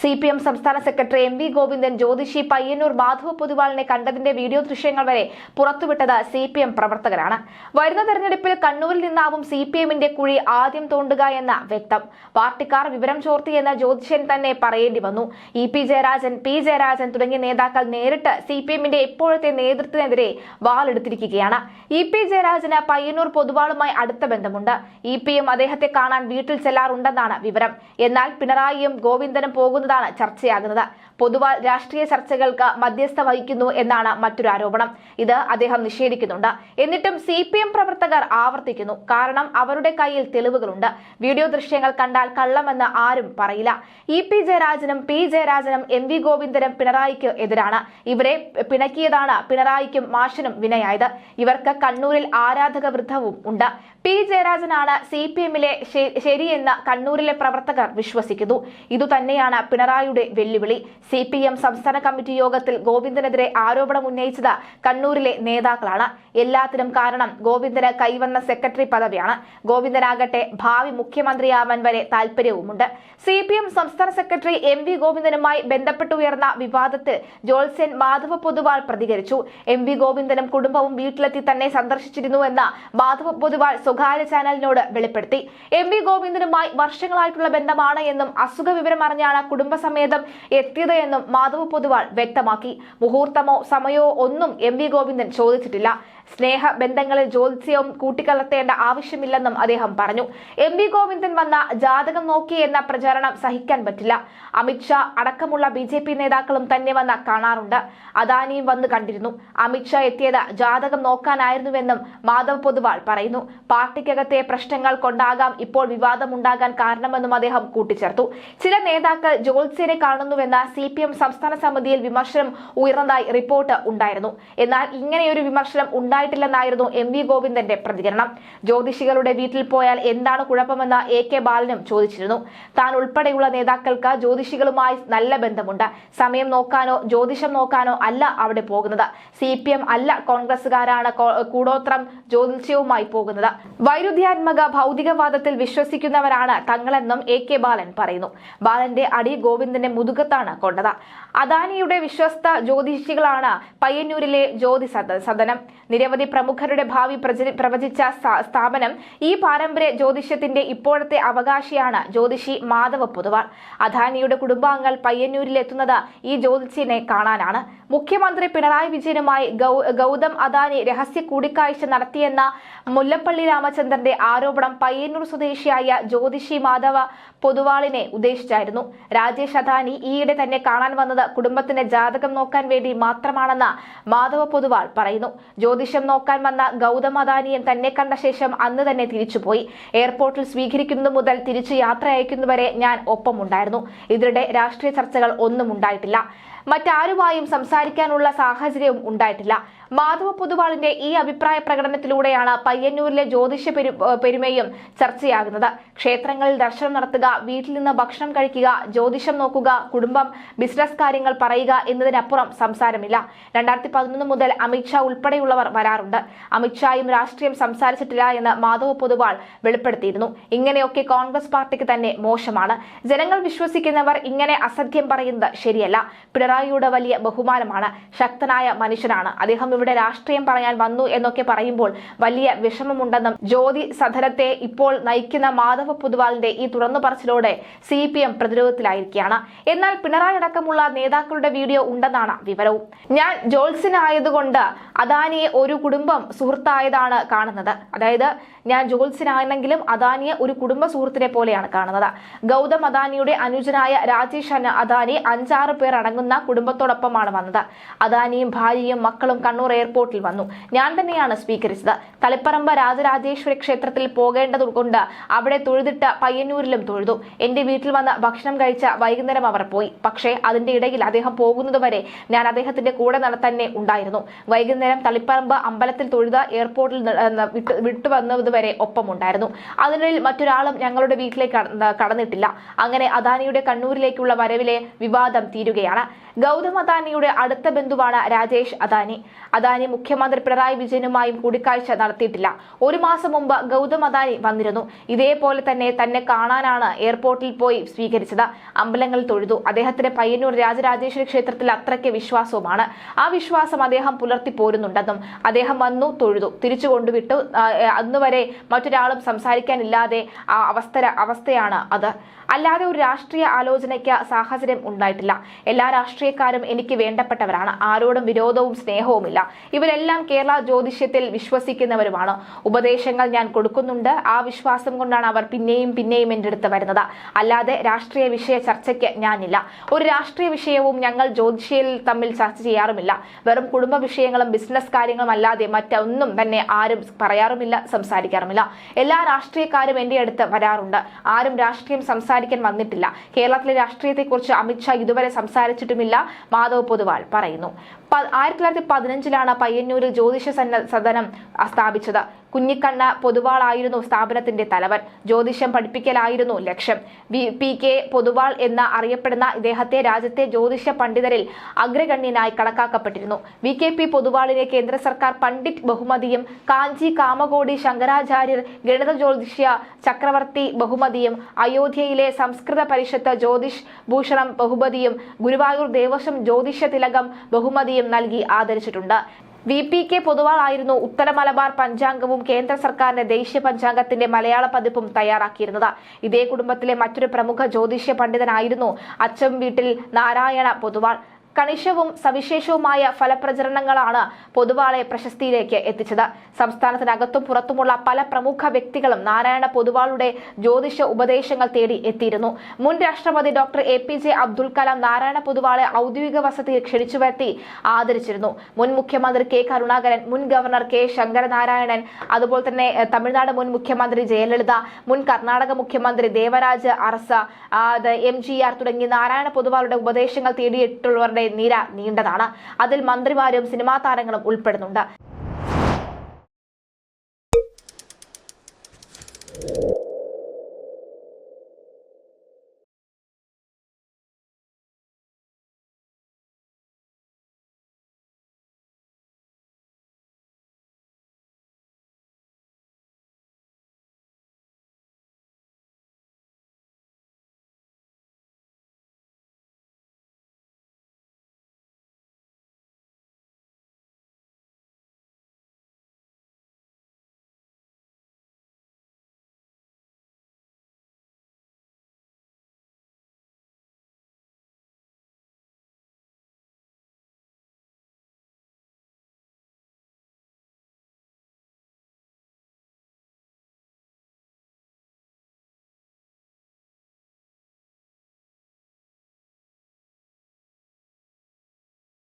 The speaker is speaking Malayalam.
സി പി എം സംസ്ഥാന സെക്രട്ടറി എം വി ഗോവിന്ദൻ ജ്യോതിഷി പയ്യന്നൂർ മാധവ പൊതുവാളിനെ കണ്ടതിന്റെ വീഡിയോ ദൃശ്യങ്ങൾ വരെ പുറത്തുവിട്ടത് സി പി എം പ്രവർത്തകരാണ്. വരുന്ന തെരഞ്ഞെടുപ്പിൽ കണ്ണൂരിൽ നിന്നാവും സി പി എമ്മിന്റെ കുഴി ആദ്യം തോണ്ടുക എന്ന വ്യക്തം. പാർട്ടിക്കാർ വിവരം ചോർത്തിയെന്ന് ജ്യോതിഷൻ തന്നെ പറയേണ്ടി വന്നു. E P Jayarajan P Jayarajan തുടങ്ങിയ നേതാക്കൾ നേരിട്ട് സി പി എമ്മിന്റെ ഇപ്പോഴത്തെ നേതൃത്വത്തിനെതിരെ വാളെടുത്തിരിക്കുകയാണ്. ഇ പി ജയരാജന് പയ്യന്നൂർ പൊതുവാളുമായി അടുത്ത ബന്ധമുണ്ട്. ഇ പിയും അദ്ദേഹത്തെ കാണാൻ വീട്ടിൽ ചെല്ലാറുണ്ടെന്നാണ് വിവരം. എന്നാൽ പിണറായിയും ഗോവിന്ദനും പോകുന്നതാണ് ചർച്ചയാകുന്നത്. പൊതുവാൾ രാഷ്ട്രീയ ചർച്ചകൾക്ക് മധ്യസ്ഥ വഹിക്കുന്നു എന്നാണ് മറ്റൊരു ആരോപണം. ഇത് അദ്ദേഹം നിഷേധിക്കുന്നുണ്ട്. എന്നിട്ടും സി പ്രവർത്തകർ ആവർത്തിക്കുന്നു. കാരണം അവരുടെ കയ്യിൽ തെളിവുകളുണ്ട്. വീഡിയോ ദൃശ്യങ്ങൾ കണ്ടാൽ കള്ളമെന്ന് ആരും പറയില്ല. ഇ പി ജയരാജനും പി ജയരാജനും എം വി ഗോവിന്ദനും പിണറായിക്ക് എതിരാണ്. ഇവരെ പിണക്കിയതാണ് പിണറായിക്കും മാഷനും വിനയായത്. ഇവർക്ക് കണ്ണൂരിൽ ആരാധക വൃദ്ധവും ഉണ്ട്. പി ജയരാജനാണ് സി പി എമ്മിലെ ശരിയെന്ന് കണ്ണൂരിലെ പ്രവർത്തകർ വിശ്വസിക്കുന്നു. ഇതുതന്നെയാണ് പിണറായിയുടെ വെല്ലുവിളി. സി പി എം സംസ്ഥാന കമ്മിറ്റി യോഗത്തിൽ ഗോവിന്ദനെതിരെ ആരോപണം ഉന്നയിച്ചത് കണ്ണൂരിലെ നേതാക്കളാണ്. എല്ലാത്തിനും കാരണം ഗോവിന്ദന് കൈവന്ന സെക്രട്ടറി പദവിയാണ്. ഗോവിന്ദനാകട്ടെ ഭാവി മുഖ്യമന്ത്രിയാവാൻ വരെ താല്പര്യവുമുണ്ട് സി പി എം സംസ്ഥാന സെക്രട്ടറി എം വി ഗോവിന്ദനുമായി ബന്ധപ്പെട്ടുയർന്ന വിവാദത്തിൽ ജോത്സ്യൻ മാധവ പൊതുവാൾ പ്രതികരിച്ചു. എം വി ഗോവിന്ദനും കുടുംബവും വീട്ടിലെത്തി തന്നെ സന്ദർശിച്ചിരുന്നുവെന്ന് മാധവ പൊതുവാൾ സ്വകാര്യ ചാനലിനോട് വെളിപ്പെടുത്തി. എം വി ഗോവിന്ദനുമായി വർഷങ്ങളായിട്ടുള്ള ബന്ധമാണ് എന്നും അസുഖ വിവരം അറിഞ്ഞാണ് കുടുംബസമേതം എത്തിയത് എന്നും മാധവ് പൊതുവാൾ വ്യക്തമാക്കി. മുഹൂർത്തമോ സമയമോ ഒന്നും എം വി ഗോവിന്ദൻ ചോദിച്ചിട്ടില്ല. സ്നേഹ ബന്ധങ്ങളിൽ ജ്യോത്സ്യവും കൂട്ടിക്കലർത്തേണ്ട ആവശ്യമില്ലെന്നും അദ്ദേഹം പറഞ്ഞു. എം വി ഗോവിന്ദൻ വന്ന ജാതകം നോക്കി എന്ന പ്രചാരണം സഹിക്കാൻ പറ്റില്ല. അമിത്ഷാ അടക്കമുള്ള ബി ജെ പി നേതാക്കളും തന്നെ വന്ന കാണാറുണ്ട്. അദാനിയും വന്ന് കണ്ടിരുന്നു. അമിത്ഷാ എത്തിയത് ജാതകം നോക്കാനായിരുന്നുവെന്നും മാധവ് പൊതുവാൾ പറയുന്നു. പാർട്ടിക്കകത്തെ പ്രശ്നങ്ങൾ കൊണ്ടാകാം ഇപ്പോൾ വിവാദമുണ്ടാകാൻ കാരണമെന്നും അദ്ദേഹം കൂട്ടിച്ചേർത്തു. ചില നേതാക്കൾ ജ്യോത്സ്യനെ കാണുന്നുവെന്ന സി പി എം സംസ്ഥാന സമിതിയിൽ വിമർശനം ഉയർന്നതായി റിപ്പോർട്ട് ഉണ്ടായിരുന്നു. എന്നാൽ ഇങ്ങനെയൊരു വിമർശനം ഉണ്ടായിട്ടില്ലെന്നായിരുന്നു എം വി ഗോവിന്ദന്റെ പ്രതികരണം. ജ്യോതിഷികളുടെ വീട്ടിൽ പോയാൽ എന്താണ് കുഴപ്പമെന്ന് എ കെ ബാലനും ചോദിച്ചിരുന്നു. താൻ ഉൾപ്പെടെയുള്ള നേതാക്കൾക്ക് ജ്യോതിഷികളുമായി നല്ല ബന്ധമുണ്ട്. സമയം നോക്കാനോ ജ്യോതിഷം നോക്കാനോ അല്ല അവിടെ പോകുന്നത്. സി പി എം അല്ല കോൺഗ്രസുകാരാണ് കൂടോത്രം ജ്യോതിഷവുമായി പോകുന്നത്. വൈരുദ്ധ്യാത്മക ഭൗതികവാദത്തിൽ വിശ്വസിക്കുന്നവരാണ് തങ്ങളെന്നും എ കെ ബാലൻ പറയുന്നു. ബാലന്റെ അടി ഗോവിന്ദന്റെ മുതുകത്താണ് കൊണ്ടത് അദാനിയുടെ വിശ്വസ്ത ജ്യോതിഷികളാണ് പയ്യന്നൂരിലെ ജ്യോതി സദനം. നിരവധി പ്രമുഖരുടെ ഭാവി പ്രവചിച്ച സ്ഥാപനം ഈ പാരമ്പര്യ ജ്യോതിഷത്തിന്റെ ഇപ്പോഴത്തെ അവകാശിയാണ് ജ്യോതിഷി മാധവ പൊതുവാൾ. അദാനിയുടെ കുടുംബാംഗങ്ങൾ പയ്യന്നൂരിലെത്തുന്നത് ഈ ജ്യോതിഷിനെ കാണാനാണ്. മുഖ്യമന്ത്രി പിണറായി വിജയനുമായി ഗൗതം അദാനി രഹസ്യ കൂടിക്കാഴ്ച നടത്തിയെന്ന മുല്ലപ്പള്ളി രാമചന്ദ്രന്റെ ആരോപണം പയ്യന്നൂർ സ്വദേശിയായ ജ്യോതിഷി മാധവ പൊതുവാളിനെ ഉദ്ദേശിച്ചായിരുന്നു. രാജേഷ് അദാനി ഈയിടെ തന്നെ കാണാൻ വന്നത് കുടുംബത്തിന്റെ ജാതകം നോക്കാൻ വേണ്ടി മാത്രമാണെന്ന് മാധവ പൊതുവാൾ പറയുന്നു. ജ്യോതിഷം നോക്കാൻ വന്ന ഗൗതം അദാനിയൻ തന്നെ കണ്ട ശേഷം അന്ന് തന്നെ തിരിച്ചുപോയി. എയർപോർട്ടിൽ സ്വീകരിക്കുന്നത് മുതൽ തിരിച്ചു യാത്ര അയക്കുന്നവരെ ഞാൻ ഒപ്പമുണ്ടായിരുന്നു. ഇതിനിടെ രാഷ്ട്രീയ ചർച്ചകൾ ഒന്നും ഉണ്ടായിട്ടില്ല. മറ്റാരുമായും സംസാരിക്കാനുള്ള സാഹചര്യവും ഉണ്ടായിട്ടില്ല. മാധവ പൊതുവാളിന്റെ ഈ അഭിപ്രായ പ്രകടനത്തിലൂടെയാണ് പയ്യന്നൂരിലെ ജ്യോതിഷ പെരുമയും ചർച്ചയാകുന്നത്. ക്ഷേത്രങ്ങളിൽ ദർശനം നടത്തുക വീട്ടിൽ നിന്ന് ഭക്ഷണം കഴിക്കുക ജ്യോതിഷം നോക്കുക കുടുംബം ബിസിനസ് കാര്യങ്ങൾ പറയുക എന്നതിനപ്പുറം സംസാരമില്ല. രണ്ടായിരത്തി പതിനൊന്ന് മുതൽ അമിത്ഷാ ഉൾപ്പെടെയുള്ളവർ വരാറുണ്ട്. അമിത്ഷായും രാഷ്ട്രീയം സംസാരിച്ചിട്ടില്ല എന്ന് മാധവ പൊതുവാൾ വെളിപ്പെടുത്തിയിരുന്നു. ഇങ്ങനെയൊക്കെ കോൺഗ്രസ് പാർട്ടിക്ക് തന്നെ മോശമാണ്. ജനങ്ങൾ വിശ്വസിക്കുന്നവർ ഇങ്ങനെ അസത്യം പറയുന്നത് ശരിയല്ല. പിണറായിയുടെ വലിയ ബഹുമാനമാണ്. ശക്തനായ മനുഷ്യനാണ്. അദ്ദേഹം ഇവിടെ രാഷ്ട്രീയം പറയാൻ വന്നു എന്നൊക്കെ പറയുമ്പോൾ വലിയ വിഷമമുണ്ടെന്നും ജ്യോതി സദനത്തെ ഇപ്പോൾ നയിക്കുന്ന മാധവ പൊതുവാളിന്റെ ഈ തുറന്നു പറച്ചിലോടെ സി പി എം പ്രതിരോധത്തിലായിരിക്കുകയാണ്. എന്നാൽ പിണറായി അടക്കമുള്ള നേതാക്കളുടെ വീഡിയോ ഉണ്ടെന്നാണ് വിവരവും. ഞാൻ ജോത്സ്യനായതുകൊണ്ട് അദാനിയെ ഒരു കുടുംബം സുഹൃത്തായതാണ് കാണുന്നത്. അതായത് ഞാൻ ജോത്സ്യനാണെങ്കിലും അദാനിയെ ഒരു കുടുംബ സുഹൃത്തിനെ പോലെയാണ് കാണുന്നത്. ഗൗതം അദാനിയുടെ അനുജനായ രാജേഷ് അദാനി അഞ്ചാറ് പേർ അടങ്ങുന്ന കുടുംബത്തോടൊപ്പമാണ് വന്നത്. അദാനിയും ഭാര്യയും മക്കളും കണ്ണൂർ എയർപോർട്ടിൽ വന്നു. ഞാൻ തന്നെയാണ് സ്വീകരിച്ചത്. തളിപ്പറമ്പ് രാജരാജേശ്വരി ക്ഷേത്രത്തിൽ പോകേണ്ടതുകൊണ്ട് അവിടെ തൊഴുതിട്ട് പയ്യന്നൂരിലും തൊഴുതു. എന്റെ വീട്ടിൽ വന്ന് ഭക്ഷണം കഴിച്ച വൈകുന്നേരം അവർ പോയി. പക്ഷേ അതിന്റെ ഇടയിൽ അദ്ദേഹം പോകുന്നതുവരെ ഞാൻ അദ്ദേഹത്തിന്റെ കൂടെ തന്നെ ഉണ്ടായിരുന്നു. വൈകുന്നേരം തളിപ്പറമ്പ് അമ്പലത്തിൽ തൊഴുത എയർപോർട്ടിൽ വിട്ടുവന്നതുവരെ ഒപ്പമുണ്ടായിരുന്നു. അതിനിടയിൽ മറ്റൊരാളും ഞങ്ങളുടെ വീട്ടിലേക്ക് കടന്നിട്ടില്ല. അങ്ങനെ അദാനിയുടെ കണ്ണൂരിലേക്കുള്ള വരവിലെ വിവാദം തീരുകയാണ്. ഗൗതം അദാനിയുടെ അടുത്ത ബന്ധുവാണ് രാജേഷ് അദാനി. അദാനി മുഖ്യമന്ത്രി പിണറായി വിജയനുമായും കൂടിക്കാഴ്ച നടത്തിയിട്ടില്ല. ഒരു മാസം മുമ്പ് ഗൗതം അദാനി വന്നിരുന്നു. ഇതേപോലെ തന്നെ തന്നെ കാണാനാണ് എയർപോർട്ടിൽ പോയി സ്വീകരിച്ചത്. അമ്പലങ്ങൾ തൊഴുതു. അദ്ദേഹത്തിന് പയ്യന്നൂർ രാജരാജേശ്വരി ക്ഷേത്രത്തിൽ അത്രയ്ക്ക് വിശ്വാസവുമാണ്. ആ വിശ്വാസം അദ്ദേഹം പുലർത്തി പോരുന്നുണ്ടെന്നും അദ്ദേഹം വന്നു തൊഴുതു. തിരിച്ചു കൊണ്ടുവിട്ടു. അന്നുവരെ മറ്റൊരാളും സംസാരിക്കാനില്ലാതെ ആ അവസ്ഥ അവസ്ഥയാണ് അത്. അല്ലാതെ ഒരു രാഷ്ട്രീയ ആലോചനയ്ക്ക് സാഹചര്യം ഉണ്ടായിട്ടില്ല. എല്ലാ രാഷ്ട്രീയക്കാരും എനിക്ക് വേണ്ടപ്പെട്ടവരാണ്. ആരോടും വിരോധവും സ്നേഹവുമില്ല. ഇവരെല്ലാം കേരള ജ്യോതിഷ്യത്തിൽ വിശ്വസിക്കുന്നവരുമാണ്. ഉപദേശങ്ങൾ ഞാൻ കൊടുക്കുന്നുണ്ട്. ആ വിശ്വാസം കൊണ്ടാണ് അവർ പിന്നെയും പിന്നെയും എന്റെ അടുത്ത് വരുന്നത്. അല്ലാതെ രാഷ്ട്രീയ വിഷയ ചർച്ചയ്ക്ക് ഞാനില്ല. ഒരു രാഷ്ട്രീയ വിഷയവും ഞങ്ങൾ ജ്യോതിഷയിൽ തമ്മിൽ ചർച്ച ചെയ്യാറുമില്ല. വെറും കുടുംബ വിഷയങ്ങളും ബിസിനസ് കാര്യങ്ങളും അല്ലാതെ മറ്റൊന്നും തന്നെ ആരും പറയാറുമില്ല സംസാരിക്കാറുമില്ല. എല്ലാ രാഷ്ട്രീയക്കാരും എന്റെ അടുത്ത് വരാറുണ്ട്. ആരും രാഷ്ട്രീയം സംസാരിക്കാൻ വന്നിട്ടില്ല. കേരളത്തിലെ രാഷ്ട്രീയത്തെക്കുറിച്ച് അമിത്ഷാ ഇതുവരെ സംസാരിച്ചിട്ടുമില്ല. മാധവ് പൊതുവാൾ പറയുന്നു. ആയിരത്തി തൊള്ളായിരത്തി പതിനഞ്ചിലാണ് പയ്യന്നൂരിൽ ജ്യോതിഷ സദനം സ്ഥാപിച്ചത്. കുഞ്ഞിക്കണ്ണ പൊതുവാളായിരുന്നു സ്ഥാപനത്തിന്റെ തലവൻ. ജ്യോതിഷം പഠിപ്പിക്കലായിരുന്നു ലക്ഷ്യം. വി പി കെ പൊതുവാൾ എന്ന് അറിയപ്പെടുന്ന ഇദ്ദേഹത്തെ രാജ്യത്തെ ജ്യോതിഷ പണ്ഡിതരിൽ അഗ്രഗണ്യനായി കണക്കാക്കപ്പെട്ടിരുന്നു. വി കെ പി പൊതുവാളിനെ കേന്ദ്ര സർക്കാർ പണ്ഡിറ്റ് ബഹുമതിയും കാഞ്ചി കാമകോടി ശങ്കരാചാര്യർ ഗണിത ജ്യോതിഷ്യ ചക്രവർത്തി ബഹുമതിയും അയോധ്യയിലെ സംസ്കൃത പരിഷത്ത് ജ്യോതിഷ് ഭൂഷണം ബഹുമതിയും ഗുരുവായൂർ ദേവസ്വം ജ്യോതിഷ തിലകം ബഹുമതിയും നൽകി ആദരിച്ചിട്ടുണ്ട്. വി പി കെ പൊതുവാളായിരുന്നു ഉത്തര മലബാർ പഞ്ചാംഗവും കേന്ദ്ര സർക്കാരിന്റെ ദേശീയ പഞ്ചാംഗത്തിന്റെ മലയാള പതിപ്പും തയ്യാറാക്കിയിരുന്നത്. ഇതേ കുടുംബത്തിലെ മറ്റൊരു പ്രമുഖ ജ്യോതിഷ്യ പണ്ഡിതനായിരുന്നു അച്ചം വീട്ടിൽ നാരായണ പൊതുവാൾ. കണിശവും സവിശേഷവുമായ ഫലപ്രചരണങ്ങളാണ് പൊതുവാളെ പ്രശസ്തിയിലേക്ക് എത്തിച്ചത്. സംസ്ഥാനത്തിനകത്തും പുറത്തുമുള്ള പല പ്രമുഖ വ്യക്തികളും നാരായണ പൊതുവാളുടെ ജ്യോതിഷ ഉപദേശങ്ങൾ തേടി എത്തിയിരുന്നു. മുൻ രാഷ്ട്രപതി doctor A P J Abdul Kalam Narayana പൊതുവാളെ ഔദ്യോഗിക വസതിയിൽ ക്ഷണിച്ചു വരുത്തി ആദരിച്ചിരുന്നു. മുൻ മുഖ്യമന്ത്രി കെ കരുണാകരൻ മുൻ ഗവർണർ കെ ശങ്കരനാരായണൻ അതുപോലെ തന്നെ തമിഴ്നാട് മുൻ മുഖ്യമന്ത്രി ജയലളിത മുൻ കർണാടക മുഖ്യമന്ത്രി Devaraj Urs M G R തുടങ്ങി നാരായണ പൊതുവാളുടെ ഉപദേശങ്ങൾ തേടിയിട്ടുള്ളവരുടെ നിര നീണ്ടതാണ്. അതിൽ മന്ത്രിമാരും സിനിമാ താരങ്ങളും ഉൾപ്പെടുന്നുണ്ട്.